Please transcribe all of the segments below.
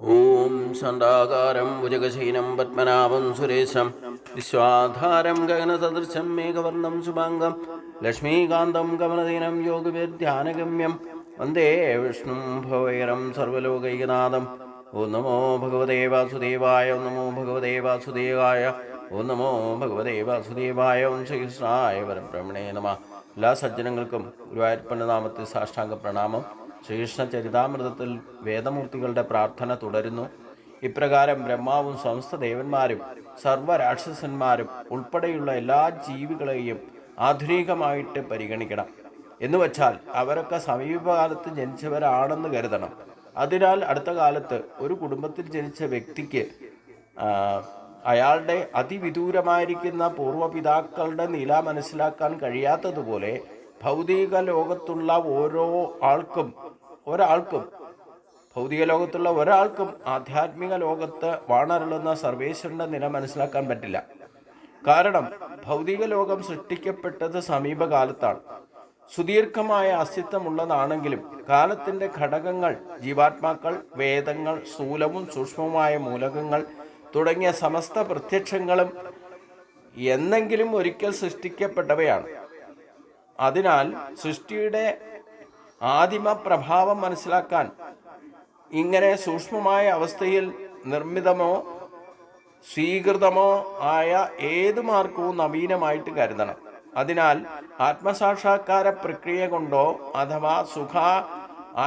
ഓം ശാന്താകാരം ഭുജഗശീനം പത്മനാഭം സുരേശം. വിശ്വാധാരം ഗഗനസദൃശം മേഘവർണം ശുഭാംഗം. ലക്ഷ്മീകാന്തം കമലദീനം യോഗവിധ്യാനഗമ്യം വന്ദേ വിഷ്ണു ഭവൈരം സർവലോകൈകനാഥം. ഓം നമോ ഭഗവതേ വാസുദേവായ ഓം നമോ ഭഗവതേ വാസുദേവായ ഓം നമോ ഭഗവതേ വാസുദേവായ ഓം ശ്രീകൃഷ്ണായ പരബ്രഹ്മണേ നമ. എല്ലാ സജ്ജനങ്ങൾക്കും ഗുരുവായൂരപ്പന്റെ നാമത്തിൽ സാഷ്ടാംഗ പ്രണാമം. ശ്രീകൃഷ്ണ ചരിതാമൃതത്തിൽ വേദമൂർത്തികളുടെ പ്രാർത്ഥന തുടരുന്നു. ഇപ്രകാരം ബ്രഹ്മാവും സമസ്ത ദേവന്മാരും സർവ രാക്ഷസന്മാരും ഉൾപ്പെടെയുള്ള എല്ലാ ജീവികളെയും ആധുനികമായിട്ട് പരിഗണിക്കണം. എന്ന് വച്ചാൽ അവരൊക്കെ സമീപകാലത്ത് ജനിച്ചവരാണെന്ന് കരുതണം. അതിനാൽ അടുത്ത കാലത്ത് ഒരു കുടുംബത്തിൽ ജനിച്ച വ്യക്തിക്ക് അയാളുടെ അതിവിദൂരമായിരിക്കുന്ന പൂർവപിതാക്കളുടെ നില മനസ്സിലാക്കാൻ കഴിയാത്തതുപോലെ ഭൗതിക ലോകത്തുള്ള ഓരോ ആൾക്കും ഒരാൾക്കും ഭൗതിക ലോകത്തുള്ള ഒരാൾക്കും ആധ്യാത്മിക ലോകത്ത് വാണരുളുന്ന സർവേശ്വരന്റെ നില മനസ്സിലാക്കാൻ പറ്റില്ല. കാരണം ഭൗതിക ലോകം സൃഷ്ടിക്കപ്പെട്ടത് സമീപകാലത്താണ്. സുദീർഘമായ അസ്തിത്വമുള്ളതാണെങ്കിലും കാലത്തിന്റെ ഘടകങ്ങൾ ജീവാത്മാക്കൾ വേദങ്ങൾ സ്ഥൂലവും സൂക്ഷ്മവുമായ മൂലകങ്ങൾ തുടങ്ങിയ സമസ്ത പ്രത്യക്ഷങ്ങളും എന്നെങ്കിലും ഒരിക്കൽ സൃഷ്ടിക്കപ്പെട്ടവയാണ്. അതിനാൽ സൃഷ്ടിയുടെ ആദിമ പ്രഭാവം മനസ്സിലാക്കാൻ ഇങ്ങനെ സൂക്ഷ്മമായ അവസ്ഥയിൽ നിർമ്മിതമോ സ്വീകൃതമോ ആയ ഏത് മാർഗവും നവീനമായിട്ട് കരുതണം. അതിനാൽ ആത്മസാക്ഷാത്കാര പ്രക്രിയ കൊണ്ടോ അഥവാ സുഖ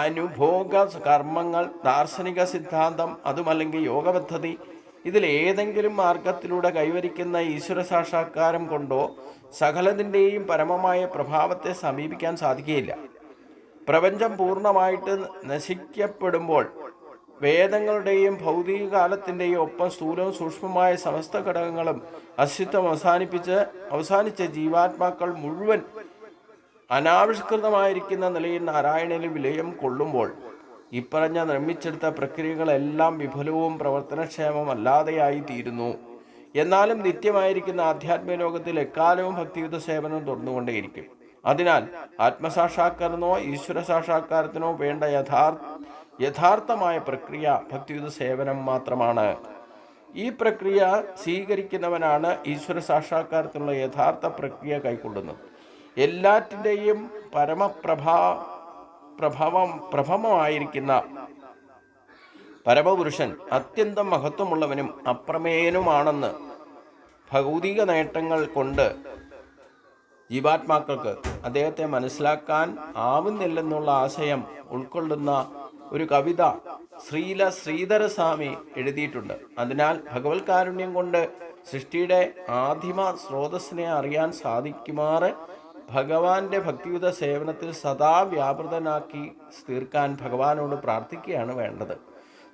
അനുഭോഗ കർമ്മങ്ങൾ ദാർശനിക സിദ്ധാന്തം അതുമല്ലെങ്കിൽ യോഗപദ്ധതി ഇതിൽ ഏതെങ്കിലും മാർഗത്തിലൂടെ കൈവരിക്കുന്ന ഈശ്വര സാക്ഷാത്കാരം കൊണ്ടോ സകലതിന്റെയും പരമമായ പ്രഭാവത്തെ സമീപിക്കാൻ സാധിക്കുകയില്ല. പ്രപഞ്ചം പൂർണമായിട്ട് നശിക്കപ്പെടുമ്പോൾ വേദങ്ങളുടെയും ഭൗതിക കാലത്തിന്റെയും ഒപ്പം സ്ഥൂലവും സൂക്ഷ്മമായ സമസ്ത ഘടകങ്ങളും അസ്തിത്വം അവസാനിപ്പിച്ച് അവസാനിച്ച ജീവാത്മാക്കൾ മുഴുവൻ അനാവിഷ്കൃതമായിരിക്കുന്ന നിലയിൽ നാരായണന് വിലയം കൊള്ളുമ്പോൾ ഇപ്പറഞ്ഞ നിർമ്മിച്ചെടുത്ത പ്രക്രിയകളെല്ലാം വിഫലവും പ്രവർത്തനക്ഷേമമല്ലാതെയായി തീരുന്നു എന്നാലും നിത്യമായിരിക്കുന്ന ആധ്യാത്മിക ലോകത്തിൽ എക്കാലവും ഭക്തിയുദ്ധ സേവനം തുടർന്നുകൊണ്ടേയിരിക്കും അതിനാൽ ആത്മസാക്ഷാത്കാരനോ ഈശ്വര സാക്ഷാത്കാരത്തിനോ വേണ്ട യഥാർത്ഥ യഥാർത്ഥമായ പ്രക്രിയ ഭക്തിയുത സേവനം മാത്രമാണ്. ഈ പ്രക്രിയ സ്വീകരിക്കുന്നവനാണ് ഈശ്വര സാക്ഷാത്കാരത്തിനുള്ള യഥാർത്ഥ പ്രക്രിയ കൈക്കൊള്ളുന്നത്. എല്ലാറ്റിന്റെയും പരമപ്രഭാ പ്രഭവം പ്രഭമമായിരിക്കുന്ന പരമപുരുഷൻ അത്യന്തം മഹത്വമുള്ളവനും അപ്രമേയനുമാണെന്ന് ഭൗതിക നേട്ടങ്ങൾ കൊണ്ട് ജീവാത്മാക്കൾക്ക് അദ്ദേഹത്തെ മനസ്സിലാക്കാൻ ആവുന്നില്ലെന്നുള്ള ആശയം ഉൾക്കൊള്ളുന്ന ഒരു കവിത ശ്രീല ശ്രീധരസ്വാമി എഴുതിയിട്ടുണ്ട്. അതിനാൽ ഭഗവത് കാരുണ്യം കൊണ്ട് സൃഷ്ടിയുടെ ആദിമ സ്രോതസ്സിനെ അറിയാൻ സാധിക്കുമാറ് ഭഗവാന്റെ ഭക്തിയുത സേവനത്തിൽ സദാ വ്യാപൃതനാക്കി തീർക്കാൻ ഭഗവാനോട് പ്രാർത്ഥിക്കുകയാണ് വേണ്ടത്.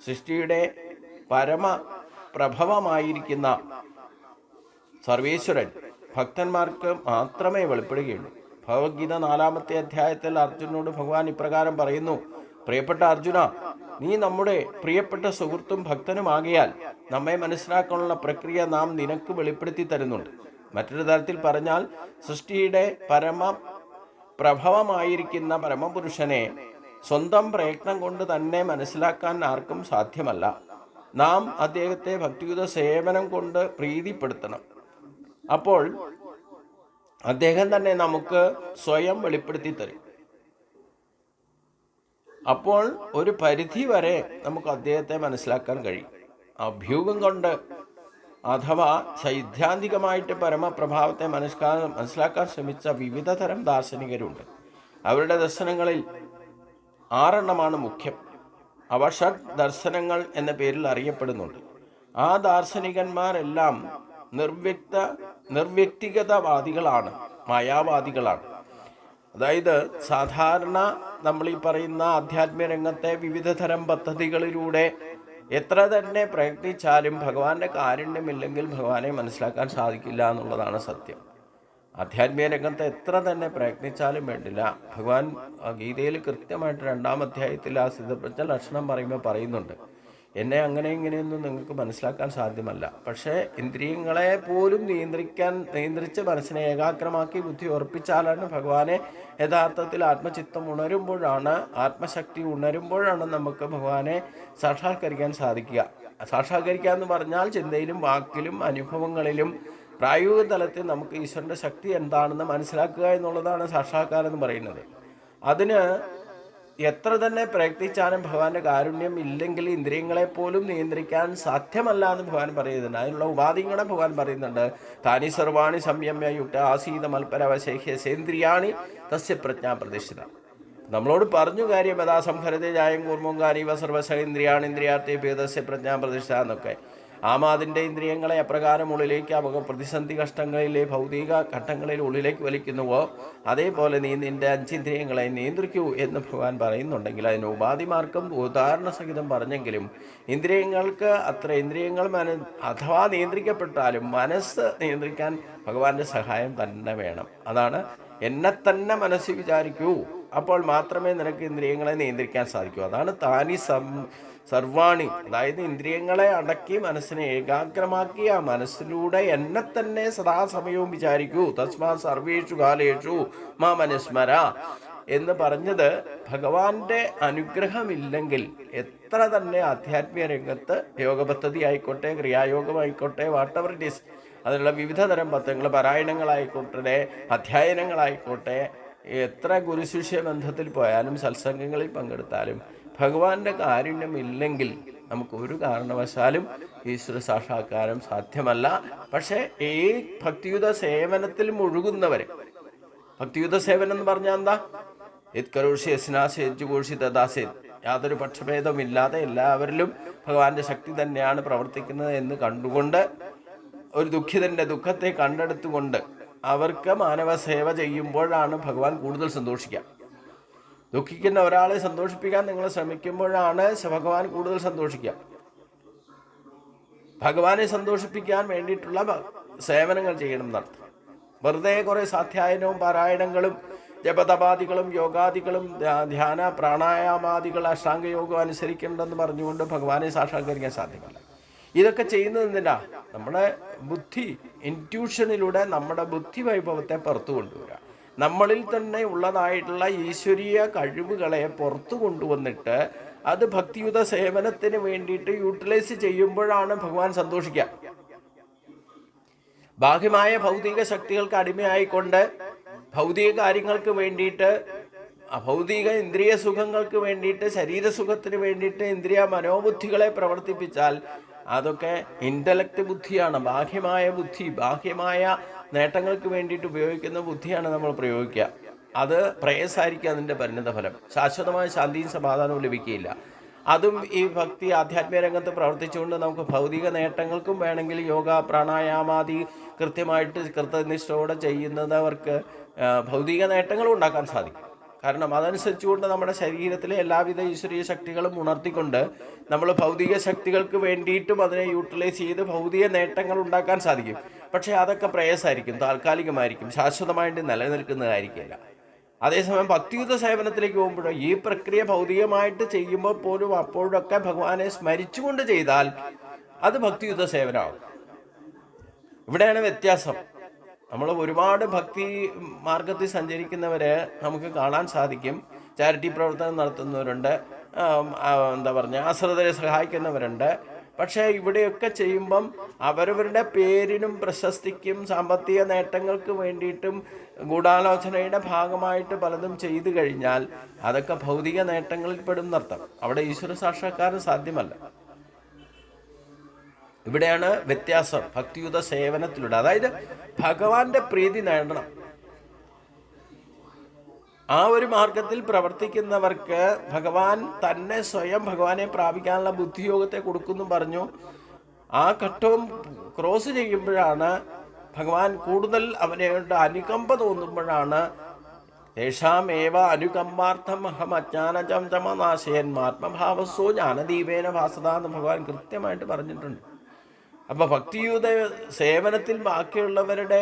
സൃഷ്ടിയുടെ പരമ പ്രഭവമായിരിക്കുന്ന സർവേശ്വരൻ ഭക്തന്മാർക്ക് മാത്രമേ വെളിപ്പെടുകയുള്ളൂ. ഭഗവത്ഗീത നാലാമത്തെ അധ്യായത്തിൽ അർജുനോട് ഭഗവാൻ ഇപ്രകാരം പറയുന്നു പ്രിയപ്പെട്ട അർജുന നീ നമ്മുടെ പ്രിയപ്പെട്ട സുഹൃത്തും ഭക്തനുമാകിയാൽ നമ്മെ മനസ്സിലാക്കാനുള്ള പ്രക്രിയ നാം നിനക്ക് വെളിപ്പെടുത്തി തരുന്നുണ്ട്. മറ്റൊരു തരത്തിൽ പറഞ്ഞാൽ സൃഷ്ടിയുടെ പരമ പ്രഭവമായിരിക്കുന്ന പരമപുരുഷനെ സ്വന്തം പ്രയത്നം കൊണ്ട് തന്നെ മനസ്സിലാക്കാൻ ആർക്കും സാധ്യമല്ല. നാം അദ്ദേഹത്തെ ഭക്തിയുത സേവനം കൊണ്ട് പ്രീതിപ്പെടുത്തണം. അപ്പോൾ അദ്ദേഹം തന്നെ നമുക്ക് സ്വയം വെളിപ്പെടുത്തി തരും. അപ്പോൾ ഒരു പരിധി വരെ നമുക്ക് അദ്ദേഹത്തെ മനസ്സിലാക്കാൻ കഴിയും. അഭ്യൂഹം കൊണ്ട് അഥവാ സൈദ്ധാന്തികമായിട്ട് പരമപ്രഭാവത്തെ മനസ്സിലാ മനസ്സിലാക്കാൻ ശ്രമിച്ച വിവിധ തരം ദാർശനികരുണ്ട്. അവരുടെ ദർശനങ്ങളിൽ ആറെണ്ണമാണ് മുഖ്യം. അവ ഷഡ് ദർശനങ്ങൾ എന്ന പേരിൽ അറിയപ്പെടുന്നുണ്ട്. ആ ദാർശനികന്മാരെല്ലാം നിർവ്യക്ത നിർവ്യക്തിഗതവാദികളാണ് മായാവാദികളാണ്. അതായത് സാധാരണ നമ്മൾ ഈ പറയുന്ന ആധ്യാത്മിക രംഗത്തെ വിവിധ തരം പദ്ധതികളിലൂടെ എത്ര തന്നെ പ്രയത്നിച്ചാലും ഭഗവാന്റെ കാരുണ്യമില്ലെങ്കിൽ ഭഗവാനെ മനസ്സിലാക്കാൻ സാധിക്കില്ല എന്നുള്ളതാണ് സത്യം. ആധ്യാത്മിക രംഗത്ത് എത്ര തന്നെ പ്രയത്നിച്ചാലും വേണ്ടില്ല. ഭഗവാൻ ഗീതയിൽ കൃത്യമായിട്ട് രണ്ടാം അധ്യായത്തിൽ ആ സിദ്ധപ്രജ്ഞ ലക്ഷണം പറയുമ്പോൾ പറയുന്നുണ്ട്. എന്നെ അങ്ങനെ ഇങ്ങനെയൊന്നും നിങ്ങൾക്ക് മനസ്സിലാക്കാൻ സാധ്യമല്ല. പക്ഷേ ഇന്ദ്രിയങ്ങളെ പോലും നിയന്ത്രിക്കാൻ നിയന്ത്രിച്ച് മനസ്സിനെ ഏകാഗ്രമാക്കി ബുദ്ധി ഉറപ്പിച്ചാലാണ് ഭഗവാനെ യഥാർത്ഥത്തിൽ ആത്മചിത്തം ഉണരുമ്പോഴാണ് ആത്മശക്തി ഉണരുമ്പോഴാണ് നമുക്ക് ഭഗവാനെ സാക്ഷാത്കരിക്കാൻ സാധിക്കുക. സാക്ഷാത്കരിക്കുക എന്ന് പറഞ്ഞാൽ ചിന്തയിലും വാക്കിലും അനുഭവങ്ങളിലും പ്രായോഗിക തലത്തിൽ നമുക്ക് ഈശ്വരന്റെ ശക്തി എന്താണെന്ന് മനസ്സിലാക്കുക എന്നുള്ളതാണ് സാക്ഷാത്കാരം എന്ന് പറയുന്നത്. അതിന് എത്ര തന്നെ പ്രയത്നിച്ചാലും ഭഗവാന്റെ കാരുണ്യം ഇല്ലെങ്കിൽ ഇന്ദ്രിയങ്ങളെ പോലും നിയന്ത്രിക്കാൻ സാധ്യമല്ല എന്ന് ഭഗവാൻ പറയുന്നുണ്ട്. അതിനുള്ള ഉപാധികളെ ഭഗവാൻ പറയുന്നുണ്ട്. താനി സർവാണി സംയമയ ആസീത മൽപരവശേഖ്യ സേന്ദ്രിയാണി തസ്യ പ്രജ്ഞാ പ്രതിഷ്ഠിത. നമ്മളോട് പറഞ്ഞു കാര്യം യഥാ സംഹരത്തെ ജായം കൂർമുങ്കാനീവ വസർവശ ഇന്ദ്രിയാണ് ഇന്ദ്രിയാർത്ഥി പ്രജ്ഞാ പ്രതിഷ്ഠ എന്നൊക്കെ. ആമാതിന്റെ ഇന്ദ്രിയങ്ങളെ അപ്രകാരം ഉള്ളിലേക്ക് അവ പ്രതിസന്ധി കഷ്ടങ്ങളിലെ ഭൗതിക ഘട്ടങ്ങളിൽ ഉള്ളിലേക്ക് വലിക്കുന്നുവോ അതേപോലെ നീ നിന്റെ അഞ്ചിന്ദ്രിയങ്ങളെ നിയന്ത്രിക്കൂ എന്ന് ഭഗവാൻ പറയുന്നുണ്ടെങ്കിൽ അതിന് ഉപാധിമാർക്കും ഉദാഹരണ സഹിതം പറഞ്ഞെങ്കിലും ഇന്ദ്രിയങ്ങൾക്ക് അത്ര ഇന്ദ്രിയങ്ങൾ മന അഥവാ നിയന്ത്രിക്കപ്പെട്ടാലും മനസ്സ് നിയന്ത്രിക്കാൻ ഭഗവാന്റെ സഹായം തന്നെ വേണം. അതാണ് എന്നെ തന്നെ മനസ്സിൽ വിചാരിക്കൂ. അപ്പോൾ മാത്രമേ നിനക്ക് ഇന്ദ്രിയങ്ങളെ നിയന്ത്രിക്കാൻ സാധിക്കൂ. അതാണ് താനി സർവാണി. അതായത് ഇന്ദ്രിയങ്ങളെ അടക്കി മനസ്സിനെ ഏകാഗ്രമാക്കി ആ മനസ്സിലൂടെ എന്നെ തന്നെ സദാസമയവും വിചാരിക്കൂ. തസ്മാ സർവേഷു കാലേഷു മാ മനുസ്മര. എന്ന് പറഞ്ഞത് ഭഗവാന്റെ അനുഗ്രഹമില്ലെങ്കിൽ എത്ര തന്നെ ആധ്യാത്മിക രംഗത്ത് യോഗ പദ്ധതി ആയിക്കോട്ടെ ക്രിയായോഗമായിക്കോട്ടെ വാട്ടവർ ഇറ്റ് ഈസ് അതിനുള്ള വിവിധ തരം പദ്ധതികൾ പാരായണങ്ങളായിക്കോട്ടെ അധ്യയനങ്ങളായിക്കോട്ടെ എത്ര ഗുരുശിഷ്യ ബന്ധത്തിൽ പോയാലും സത്സംഗങ്ങളിൽ പങ്കെടുത്താലും ഭഗവാന്റെ കാരുണ്യം ഇല്ലെങ്കിൽ നമുക്ക് ഒരു കാരണവശാലും ഈശ്വര സാക്ഷാത്കാരം സാധ്യമല്ല. പക്ഷേ ഈ ഭക്തിയുത സേവനത്തിൽ മുഴുകുന്നവരെ ഭക്തിയുത സേവനം എന്ന് പറഞ്ഞാൽ എന്താ? ഇത് കരോഷി യസ്നാസി യജുഘോഷി തദാസി യാതൊരു പക്ഷഭേദമില്ലാതെ എല്ലാവരിലും ഭഗവാന്റെ ശക്തി തന്നെയാണ് പ്രവർത്തിക്കുന്നത് എന്ന് കണ്ടുകൊണ്ട് ഒരു ദുഃഖിതന്റെ ദുഃഖത്തെ കണ്ടെടുത്തുകൊണ്ട് അവർക്ക് മാനവ സേവ ചെയ്യുമ്പോഴാണ് ഭഗവാൻ കൂടുതൽ സന്തോഷിക്കുക. ദുഃഖിക്കുന്ന ഒരാളെ സന്തോഷിപ്പിക്കാൻ നിങ്ങൾ ശ്രമിക്കുമ്പോഴാണ് ഭഗവാൻ കൂടുതൽ സന്തോഷിക്കുക. ഭഗവാനെ സന്തോഷിപ്പിക്കാൻ വേണ്ടിയിട്ടുള്ള സേവനങ്ങൾ ചെയ്യണം എന്നർത്ഥം വെറുതെ കുറേ സാധ്യായനവും പാരായണങ്ങളും ജപതപാദികളും യോഗാദികളും ധ്യാന പ്രാണായാമാദികൾ അഷ്ടാംഗയോഗം അനുസരിക്കേണ്ടെന്ന് പറഞ്ഞുകൊണ്ട് ഭഗവാനെ സാക്ഷാത്കരിക്കാൻ സാധ്യമല്ല. ഇതൊക്കെ ചെയ്യുന്നത് എന്തിനാ? നമ്മുടെ ബുദ്ധി ഇന്റ്യൂഷനിലൂടെ നമ്മുടെ ബുദ്ധി വൈഭവത്തെ പുറത്തു കൊണ്ടുവരിക. നമ്മളിൽ തന്നെ ഉള്ളതായിട്ടുള്ള ഈശ്വരീയ കഴിവുകളെ പുറത്തു കൊണ്ടുവന്നിട്ട് അത് ഭക്തിയുത സേവനത്തിന് വേണ്ടിയിട്ട് യൂട്ടിലൈസ് ചെയ്യുമ്പോഴാണ് ഭഗവാൻ സന്തോഷിക്കുക. ബാഹ്യമായ ഭൗതിക ശക്തികൾക്ക് അടിമയായിക്കൊണ്ട് ഭൗതിക കാര്യങ്ങൾക്ക് വേണ്ടിയിട്ട് ഭൗതിക ഇന്ദ്രിയ സുഖങ്ങൾക്ക് വേണ്ടിയിട്ട് ശരീരസുഖത്തിന് വേണ്ടിയിട്ട് ഇന്ദ്രിയ മനോബുദ്ധികളെ പ്രവർത്തിപ്പിച്ചാൽ അതൊക്കെ ഇന്റലക്റ്റ് ബുദ്ധിയാണ്. ബാഹ്യമായ ബുദ്ധി ബാഹ്യമായ നേട്ടങ്ങൾക്ക് വേണ്ടിയിട്ട് ഉപയോഗിക്കുന്ന ബുദ്ധിയാണ് നമ്മൾ പ്രയോഗിക്കുക. അത് പ്രേയസായിരിക്കും അതിന്റെ പരിണിതഫലം. ശാശ്വതമായ ശാന്തിയും സമാധാനവും ലഭിക്കുകയില്ല. അതും ഈ ഭക്തി ആധ്യാത്മിക രംഗത്ത് പ്രവർത്തിച്ചുകൊണ്ട് നമുക്ക് ഭൗതിക നേട്ടങ്ങൾക്കും വേണമെങ്കിൽ യോഗ പ്രാണായാമാദി കൃത്യമായിട്ട് കൃത്യനിഷ്ഠയോടെ ചെയ്യുന്നവർക്ക് ഭൗതിക നേട്ടങ്ങളും ഉണ്ടാക്കാൻ സാധിക്കും. കാരണം അതനുസരിച്ചുകൊണ്ട് നമ്മുടെ ശരീരത്തിലെ എല്ലാവിധ ഈശ്വരീയ ശക്തികളും ഉണർത്തിക്കൊണ്ട് നമ്മൾ ഭൗതിക ശക്തികൾക്ക് വേണ്ടിയിട്ടും അതിനെ യൂട്ടിലൈസ് ചെയ്ത് ഭൗതിക നേട്ടങ്ങൾ ഉണ്ടാക്കാൻ സാധിക്കും. പക്ഷേ അതൊക്കെ പ്രയാസമായിരിക്കും താൽക്കാലികമായിരിക്കും ശാശ്വതമായിട്ട് നിലനിൽക്കുന്നതായിരിക്കില്ല. അതേസമയം ഭക്തിയുദ്ധ സേവനത്തിലേക്ക് പോകുമ്പോഴോ ഈ പ്രക്രിയ ഭൗതികമായിട്ട് ചെയ്യുമ്പോൾ പോലും അപ്പോഴൊക്കെ ഭഗവാനെ സ്മരിച്ചുകൊണ്ട് ചെയ്താൽ അത് ഭക്തിയുദ്ധ സേവനമാകും. ഇവിടെയാണ് വ്യത്യാസം. നമ്മൾ ഒരുപാട് ഭക്തി മാർഗത്തിൽ സഞ്ചരിക്കുന്നവരെ നമുക്ക് കാണാൻ സാധിക്കും. ചാരിറ്റി പ്രവർത്തനം നടത്തുന്നവരുണ്ട്. എന്താ പറഞ്ഞ ആശ്രിതരെ സഹായിക്കുന്നവരുണ്ട്. പക്ഷേ ഇവിടെയൊക്കെ ചെയ്യുമ്പം അവരവരുടെ പേരിനും പ്രശസ്തിക്കും സാമ്പത്തിക നേട്ടങ്ങൾക്ക് വേണ്ടിയിട്ടും ഗൂഢാലോചനയുടെ ഭാഗമായിട്ട് പലതും ചെയ്തു കഴിഞ്ഞാൽ അതൊക്കെ ഭൗതിക നേട്ടങ്ങളിൽ പെടും നർത്തം അവിടെ ഈശ്വര സാക്ഷാത്കാരം സാധ്യമല്ല. ഇവിടെയാണ് വ്യത്യാസം. ഭക്തിയുത സേവനത്തിലൂടെ. അതായത് ഭഗവാന്റെ പ്രീതി നേടണം. ആ ഒരു മാർഗത്തിൽ പ്രവർത്തിക്കുന്നവർക്ക് ഭഗവാൻ തന്നെ സ്വയം ഭഗവാനെ പ്രാപിക്കാനുള്ള ബുദ്ധിയോഗത്തെ കൊടുക്കുന്നു പറഞ്ഞു. ആ ഘട്ടവും ക്രോസ് ചെയ്യുമ്പോഴാണ് ഭഗവാൻ കൂടുതൽ അവനോട് അനുകമ്പ തോന്നുമ്പോഴാണ് തേഷാമേവ അനുകമ്പാർത്ഥം അഹം അജ്ഞാനജം ചമനാശയൻ ആത്മഭാവസ്വോ ജ്ഞാനദീപേന ഭാസത എന്ന് ഭഗവാൻ കൃത്യമായിട്ട് പറഞ്ഞിട്ടുണ്ട്. അപ്പൊ ഭക്തിയുത സേവനത്തിൽ ബാക്കിയുള്ളവരുടെ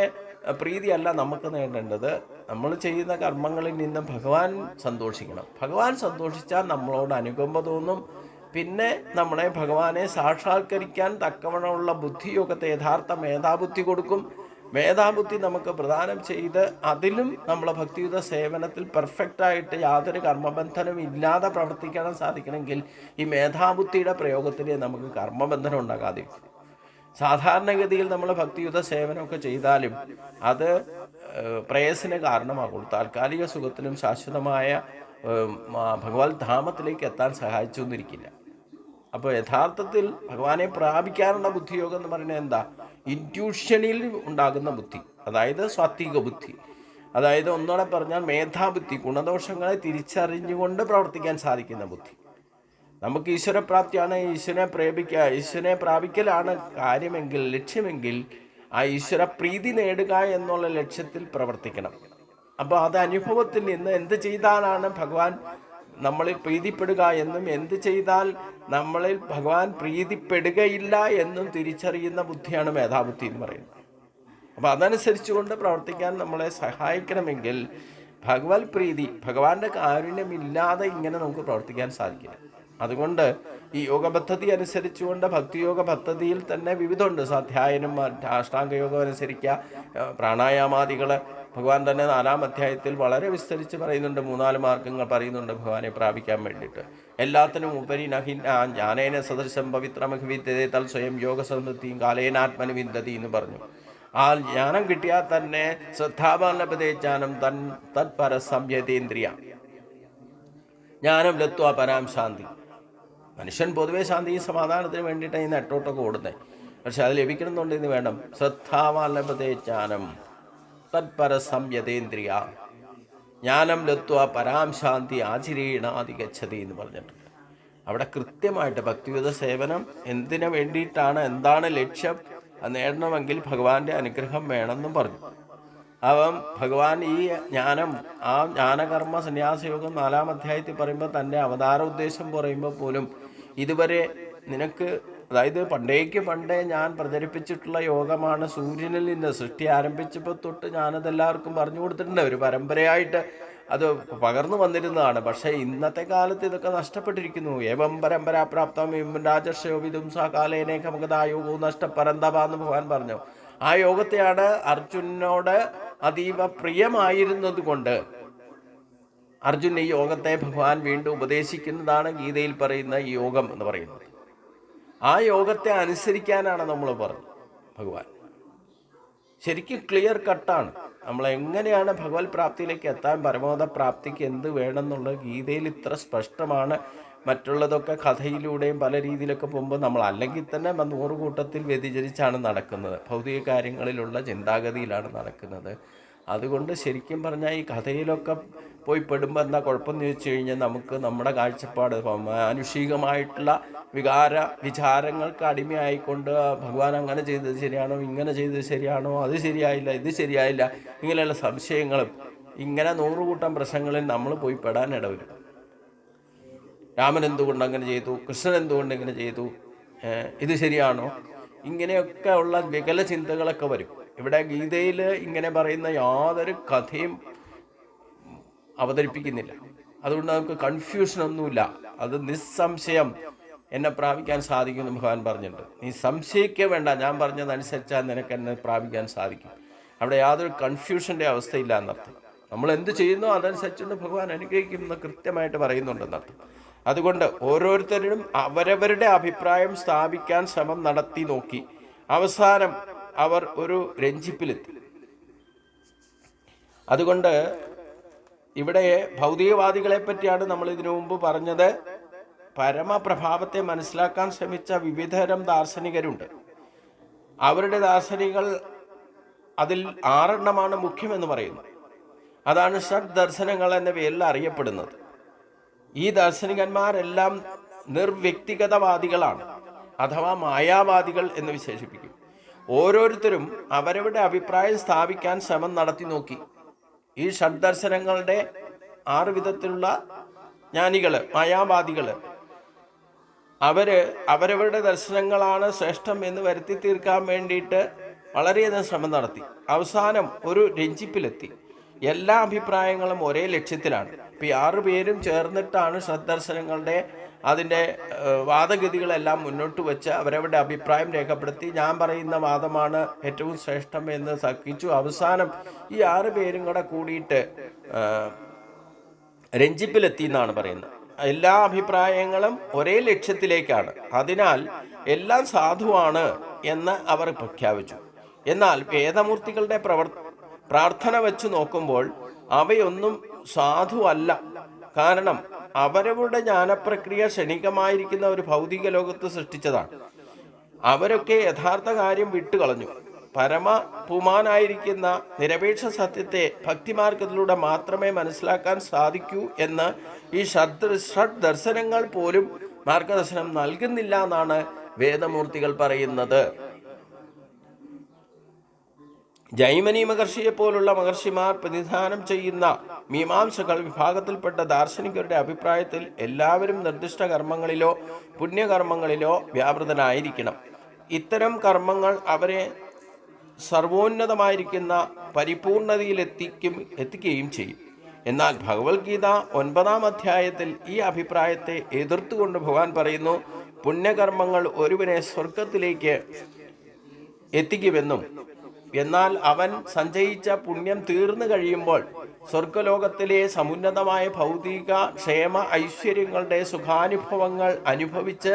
പ്രീതി അല്ല നമുക്ക് നേടേണ്ടത്. നമ്മൾ ചെയ്യുന്ന കർമ്മങ്ങളിൽ നിന്നും ഭഗവാൻ സന്തോഷിക്കണം. ഭഗവാൻ സന്തോഷിച്ചാൽ നമ്മളോട് അനുകമ്പ തോന്നും. പിന്നെ നമ്മളെ ഭഗവാനെ സാക്ഷാത്കരിക്കാൻ തക്കവണ്ണമുള്ള ബുദ്ധിയോഗത്തെ യഥാർത്ഥ മേധാബുദ്ധി കൊടുക്കും. മേധാബുദ്ധി നമുക്ക് പ്രദാനം ചെയ്ത് അതിലും നമ്മളെ ഭക്തിയുത സേവനത്തിൽ പെർഫെക്റ്റായിട്ട് യാതൊരു കർമ്മബന്ധനം ഇല്ലാതെ പ്രവർത്തിക്കാൻ സാധിക്കണമെങ്കിൽ ഈ മേധാബുദ്ധിയുടെ പ്രയോഗത്തിലേ നമുക്ക് കർമ്മബന്ധനം ഉണ്ടാകാതിരിക്കും സാധാരണഗതിയിൽ നമ്മൾ ഭക്തിയുത സേവനമൊക്കെ ചെയ്താലും അത് പ്രേയസിന് കാരണമാകുള്ളൂ താൽക്കാലിക സുഖത്തിലും ശാശ്വതമായ ഭഗവാൻ ധാമത്തിലേക്ക് എത്താൻ സഹായിച്ചു എന്നിരിക്കില്ല. അപ്പോൾ യഥാർത്ഥത്തിൽ ഭഗവാനെ പ്രാപിക്കാനുള്ള ബുദ്ധിയോഗം എന്ന് പറയുന്നത് എന്താ? ഇന്റ്യൂഷനിൽ ഉണ്ടാകുന്ന ബുദ്ധി അതായത് സ്വാത്വിക ബുദ്ധി. അതായത് ഒന്നുകൂടെ പറഞ്ഞാൽ മേധാബുദ്ധി ഗുണദോഷങ്ങളെ തിരിച്ചറിഞ്ഞുകൊണ്ട് പ്രവർത്തിക്കാൻ സാധിക്കുന്ന ബുദ്ധി. നമുക്ക് ഈശ്വരപ്രാപ്തിയാണ് ഈശ്വരനെ പ്രേമിക്കുക ഈശ്വരനെ പ്രാപിക്കലാണ് കാര്യമെങ്കിൽ ലക്ഷ്യമെങ്കിൽ ആ ഈശ്വര പ്രീതി നേടുക എന്നുള്ള ലക്ഷ്യത്തിൽ പ്രവർത്തിക്കണം. അപ്പോൾ അത് അനുഭവത്തിൽ നിന്ന് എന്ത് ചെയ്താലാണ് ഭഗവാൻ നമ്മളിൽ പ്രീതിപ്പെടുക എന്നും എന്ത് ചെയ്താൽ നമ്മളിൽ ഭഗവാൻ പ്രീതിപ്പെടുകയില്ല എന്നും തിരിച്ചറിയുന്ന ബുദ്ധിയാണ് മേധാബുദ്ധി എന്ന് പറയുന്നത്. അപ്പോൾ അതനുസരിച്ചുകൊണ്ട് പ്രവർത്തിക്കാൻ നമ്മളെ സഹായിക്കണമെങ്കിൽ ഭഗവത് പ്രീതി ഭഗവാന്റെ കാരുണ്യമില്ലാതെ ഇങ്ങനെ നമുക്ക് പ്രവർത്തിക്കാൻ സാധിക്കില്ല. അതുകൊണ്ട് ഈ യോഗ പദ്ധതി അനുസരിച്ചുകൊണ്ട് ഭക്തിയോഗ പദ്ധതിയിൽ തന്നെ വിവിധമുണ്ട്. സ്വാധ്യായനം അഷ്ടാംഗയോഗം അനുസരിക്കുക. പ്രാണായാമാദികൾ ഭഗവാൻ തന്നെ നാലാം അധ്യായത്തിൽ വളരെ വിസ്തരിച്ച് പറയുന്നുണ്ട്. മൂന്നാൽ മാർഗങ്ങൾ പറയുന്നുണ്ട് ഭഗവാനെ പ്രാപിക്കാൻ വേണ്ടിയിട്ട്. എല്ലാത്തിനും ഉപരി നഹി ജ്ഞാനേന സദൃശം തൽ സ്വയം യോഗ കാലേനാത്മനു വിന്ദതി എന്ന് പറഞ്ഞു. ആ ജ്ഞാനം കിട്ടിയാൽ തന്നെ ശ്രദ്ധാപാലപതേ ജ്ഞാനം തൻ തത്പര സംയതേന്ദ്രിയ ജ്ഞാനം ലത്വ പരാം ശാന്തി. മനുഷ്യൻ പൊതുവെ ശാന്തിയും സമാധാനത്തിന് വേണ്ടിയിട്ടാണ് ഈ നെട്ടോട്ടൊക്കെ ഓടുന്നത് പക്ഷെ അത് ലഭിക്കണമെന്നുണ്ട് ഇന്ന് വേണം. ശ്രദ്ധാവാലപതേ ജ്ഞാനം. തത്പര സംയതേന്ദ്രിയ ജ്ഞാനം ലത്വ പരാം ശാന്തി ആചിരീണാതി ഗച്ഛതി എന്ന് പറഞ്ഞിട്ടുണ്ട്. അവിടെ കൃത്യമായിട്ട് ഭക്തിയുത സേവനം എന്തിനു വേണ്ടിയിട്ടാണ് എന്താണ് ലക്ഷ്യം നേടണമെങ്കിൽ ഭഗവാന്റെ അനുഗ്രഹം വേണമെന്നും പറഞ്ഞു. അവൻ ഭഗവാൻ ഈ ജ്ഞാനം ആ ജ്ഞാനകർമ്മ സന്യാസയോഗം നാലാം അധ്യായത്തിൽ പറയുമ്പോൾ തന്റെ അവതാര ഉദ്ദേശം പറയുമ്പോൾ പോലും ഇതുവരെ നിനക്ക് അതായത് പണ്ടേക്ക് പണ്ടേ ഞാൻ പ്രചരിപ്പിച്ചിട്ടുള്ള യോഗമാണ് സൂര്യനിൽ നിന്ന് സൃഷ്ടി ആരംഭിച്ചപ്പോൾ തൊട്ട് ഞാനത് എല്ലാവർക്കും പറഞ്ഞു കൊടുത്തിട്ടുണ്ട്. ഒരു പരമ്പരയായിട്ട് അത് പകർന്നു വന്നിരുന്നതാണ്. പക്ഷേ ഇന്നത്തെ കാലത്ത് ഇതൊക്കെ നഷ്ടപ്പെട്ടിരിക്കുന്നു. ഏവം പരമ്പരാപ്രാപ്തം എം രാജർഷയോവിതും സകാലേനെ കമകതായോഗവും നഷ്ടപരന്തപാന്ന് ഭഗവാൻ പറഞ്ഞു. ആ യോഗത്തെയാണ് അർജുനോട് അതീവ പ്രിയമായിരുന്നത് കൊണ്ട് അർജുൻ ഈ യോഗത്തെ ഭഗവാൻ വീണ്ടും ഉപദേശിക്കുന്നതാണ് ഗീതയിൽ പറയുന്ന ഈ യോഗം എന്ന് പറയുന്നത്. ആ യോഗത്തെ അനുസരിക്കാനാണ് നമ്മൾ പറഞ്ഞത് ഭഗവാൻ. ശരിക്കും ക്ലിയർ കട്ടാണ്. നമ്മൾ എങ്ങനെയാണ് ഭഗവത് പ്രാപ്തിയിലേക്ക് എത്താൻ പരമോദ പ്രാപ്തിക്ക് എന്ത് വേണമെന്നുള്ളത് ഗീതയിൽ ഇത്ര സ്പഷ്ടമാണ്. മറ്റുള്ളതൊക്കെ കഥയിലൂടെയും പല രീതിയിലൊക്കെ പോകുമ്പോൾ നമ്മൾ അല്ലെങ്കിൽ തന്നെ നൂറ് കൂട്ടത്തിൽ വ്യതിചരിച്ചാണ് നടക്കുന്നത്. ഭൗതിക കാര്യങ്ങളിലുള്ള ചിന്താഗതിയിലാണ് നടക്കുന്നത്. അതുകൊണ്ട് ശരിക്കും പറഞ്ഞാൽ ഈ കഥയിലൊക്കെ പോയി പെടുമ്പോൾ എന്താ കുഴപ്പമെന്ന് ചോദിച്ചു കഴിഞ്ഞാൽ നമുക്ക് നമ്മുടെ കാഴ്ചപ്പാട് മാനുഷികമായിട്ടുള്ള വികാര വിചാരങ്ങൾക്ക് അടിമയായിക്കൊണ്ട് ഭഗവാൻ അങ്ങനെ ചെയ്തത് ശരിയാണോ ഇങ്ങനെ ചെയ്തത് ശരിയാണോ അത് ശരിയായില്ല ഇത് ശരിയായില്ല ഇങ്ങനെയുള്ള സംശയങ്ങളും ഇങ്ങനെ നൂറുകൂട്ടം പ്രശ്നങ്ങളിൽ നമ്മൾ പോയി പെടാൻ ഇടവരും. രാമൻ എന്തുകൊണ്ട് അങ്ങനെ ചെയ്തു? കൃഷ്ണൻ എന്തുകൊണ്ട് ഇങ്ങനെ ചെയ്തു? ഇത് ശരിയാണോ? ഇങ്ങനെയൊക്കെ ഉള്ള വികല ചിന്തകളൊക്കെ വരും. ഇവിടെ ഗീതയിൽ ഇങ്ങനെ പറയുന്ന യാതൊരു കഥയും അവതരിപ്പിക്കുന്നില്ല. അതുകൊണ്ട് നമുക്ക് കൺഫ്യൂഷൻ ഒന്നുമില്ല. അത് നിസ്സംശയം എന്നെ പ്രാപിക്കാൻ സാധിക്കുമെന്ന് ഭഗവാൻ പറഞ്ഞിട്ടുണ്ട്. നീ സംശയിക്കുക വേണ്ട. ഞാൻ പറഞ്ഞതനുസരിച്ചാൽ നിനക്ക് എന്നെ പ്രാപിക്കാൻ സാധിക്കും. അവിടെ യാതൊരു കൺഫ്യൂഷന്റെ അവസ്ഥയില്ല എന്നർത്ഥം. നമ്മൾ എന്ത് ചെയ്യുന്നോ അതനുസരിച്ചുകൊണ്ട് ഭഗവാൻ അനുഗ്രഹിക്കും എന്ന് കൃത്യമായിട്ട് പറയുന്നുണ്ടെന്നർത്ഥം. അതുകൊണ്ട് ഓരോരുത്തരും അവരവരുടെ അഭിപ്രായം സ്ഥാപിക്കാൻ ശ്രമം നടത്തി നോക്കി. അവസാനം അവർ ഒരു രഞ്ജിപ്പിലെത്തി. അതുകൊണ്ട് ഇവിടെ ഭൗതികവാദികളെ പറ്റിയാണ് നമ്മൾ ഇതിനു മുമ്പ് പറഞ്ഞത്. പരമപ്രഭാവത്തെ മനസ്സിലാക്കാൻ ശ്രമിച്ച വിവിധതരം ദാർശനികരുണ്ട്. അവരുടെ ദാർശനികൾ അതിൽ ആറെണ്ണമാണ് മുഖ്യമെന്ന് പറയുന്നു. അതാണ് ഷഡ് ദർശനങ്ങൾ എന്ന പേരിൽ അറിയപ്പെടുന്നത്. ഈ ദാർശനികന്മാരെല്ലാം നിർവ്യക്തിഗതവാദികളാണ് അഥവാ മായാവാദികൾ എന്ന് വിശേഷിപ്പിക്കും. ഓരോരുത്തരും അവരവരുടെ അഭിപ്രായം സ്ഥാപിക്കാൻ ശ്രമം നടത്തി നോക്കി. ഈ ഷഡ്ദർശനങ്ങളുടെ ആറ് വിധത്തിലുള്ള ജ്ഞാനികൾ മായാവാദികൾ അവർ അവരവരുടെ ദർശനങ്ങളാണ് ശ്രേഷ്ഠം എന്ന് വരുത്തി തീർക്കാൻ വേണ്ടിയിട്ട് വളരെയധികം ശ്രമം നടത്തി. അവസാനം ഒരു രഞ്ജിപ്പിലെത്തി. എല്ലാ അഭിപ്രായങ്ങളും ഒരേ ലക്ഷ്യത്തിലാണ്. ഇപ്പം ഈ ആറു പേരും ചേർന്നിട്ടാണ് ശ്രദ്ധർശനങ്ങളുടെ അതിന്റെ വാദഗതികളെല്ലാം മുന്നോട്ട് വെച്ച് അവരവരുടെ അഭിപ്രായം രേഖപ്പെടുത്തി. ഞാൻ പറയുന്ന വാദമാണ് ഏറ്റവും ശ്രേഷ്ഠം എന്ന് സഹിച്ചു അവസാനം ഈ ആറ് പേരും കൂടെ കൂടിയിട്ട് രഞ്ജിപ്പിലെത്തി എന്നാണ് പറയുന്നത്. എല്ലാ അഭിപ്രായങ്ങളും ഒരേ ലക്ഷ്യത്തിലേക്കാണ്. അതിനാൽ എല്ലാം സാധുവാണ് എന്ന് അവർ പ്രഖ്യാപിച്ചു. എന്നാൽ വേദമൂർത്തികളുടെ പ്രവർ പ്രാർത്ഥന വെച്ച് നോക്കുമ്പോൾ അവയൊന്നും സാധുവല്ല. കാരണം അവരവരുടെ ജ്ഞാനപ്രക്രിയ ക്ഷണികമായിരിക്കുന്ന ഒരു ഭൗതിക ലോകത്ത് സൃഷ്ടിച്ചതാണ്. അവരൊക്കെ യഥാർത്ഥ കാര്യം വിട്ടുകളഞ്ഞു പരമ പുമാനായിരിക്കുന്ന നിരപേക്ഷ സത്യത്തെ ഭക്തിമാർഗത്തിലൂടെ മാത്രമേ മനസ്സിലാക്കാൻ സാധിക്കൂ എന്ന് ഈ ഷഡ് ഷഡ് ദർശനങ്ങൾ പോലും മാർഗദർശനം നൽകുന്നില്ല എന്നാണ് വേദമൂർത്തികൾ പറയുന്നത്. ജൈമനി മഹർഷിയെ പോലുള്ള മഹർഷിമാർ പ്രതിനിധാനം ചെയ്യുന്ന മീമാംസകൾ വിഭാഗത്തിൽപ്പെട്ട ദാർശനികരുടെ അഭിപ്രായത്തിൽ എല്ലാവരും നിർദ്ദിഷ്ട കർമ്മങ്ങളിലോ പുണ്യകർമ്മങ്ങളിലോ വ്യാപൃതനായിരിക്കണം. ഇത്തരം കർമ്മങ്ങൾ അവരെ സർവോന്നതമായിരിക്കുന്ന പരിപൂർണതയിലെത്തിക്കും എത്തിക്കുകയും ചെയ്യും. എന്നാൽ ഭഗവത്ഗീത ഒൻപതാം അധ്യായത്തിൽ ഈ അഭിപ്രായത്തെ എതിർത്തുകൊണ്ട് ഭഗവാൻ പറയുന്നു പുണ്യകർമ്മങ്ങൾ ഒരുവനെ സ്വർഗത്തിലേക്ക് എത്തിക്കുമെന്നും എന്നാൽ അവൻ സഞ്ചയിച്ച പുണ്യം തീർന്നു കഴിയുമ്പോൾ സ്വർഗലോകത്തിലെ സമുന്നതമായ ഭൗതിക ക്ഷേമ ഐശ്വര്യങ്ങളുടെ സുഖാനുഭവങ്ങൾ അനുഭവിച്ച്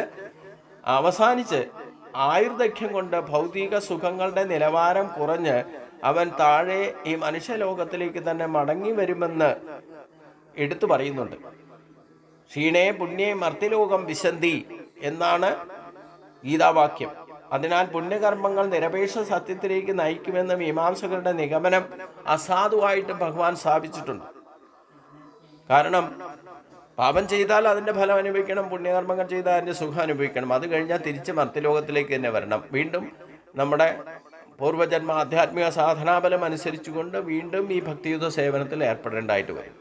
അവസാനിച്ച് ആയുർദൈർഘ്യം കൊണ്ട് ഭൗതിക സുഖങ്ങളുടെ നിലവാരം കുറഞ്ഞ് അവൻ താഴെ ഈ മനുഷ്യലോകത്തിലേക്ക് തന്നെ മടങ്ങി വരുമെന്ന് എടുത്തു പറയുന്നുണ്ട്. ക്ഷീണേ പുണ്യേ മർത്തിലോകം വിശന്തി എന്നാണ് ഗീതാവാക്യം. അതിനാൽ പുണ്യകർമ്മങ്ങൾ നിരപേക്ഷ സത്യത്തിലേക്ക് നയിക്കുമെന്ന മീമാംസകരുടെ നിഗമനം അസാധുവായിട്ട് ഭഗവാൻ സ്ഥാപിച്ചിട്ടുണ്ട്. കാരണം പാപം ചെയ്താൽ അതിന്റെ ഫലം അനുഭവിക്കണം പുണ്യകർമ്മങ്ങൾ ചെയ്താൽ അതിന്റെ സുഖം അനുഭവിക്കണം. അത് കഴിഞ്ഞാൽ തിരിച്ച് മർത്യലോകത്തിലേക്ക് തന്നെ വരണം. വീണ്ടും നമ്മുടെ പൂർവജന്മ ആധ്യാത്മിക സാധനാബലം അനുസരിച്ചുകൊണ്ട് വീണ്ടും ഈ ഭക്തിയുത സേവനത്തിൽ ഏർപ്പെടേണ്ടതായിട്ട് വരും.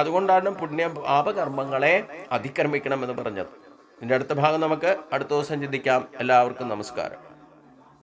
അതുകൊണ്ടാണ് പുണ്യ പാപകർമ്മങ്ങളെ അതിക്രമിക്കണമെന്ന് പറഞ്ഞത്. ഇതിന്റെ അടുത്ത ഭാഗം നമുക്ക് അടുത്ത ദിവസം ചിന്തിക്കാം. എല്ലാവർക്കും നമസ്കാരം.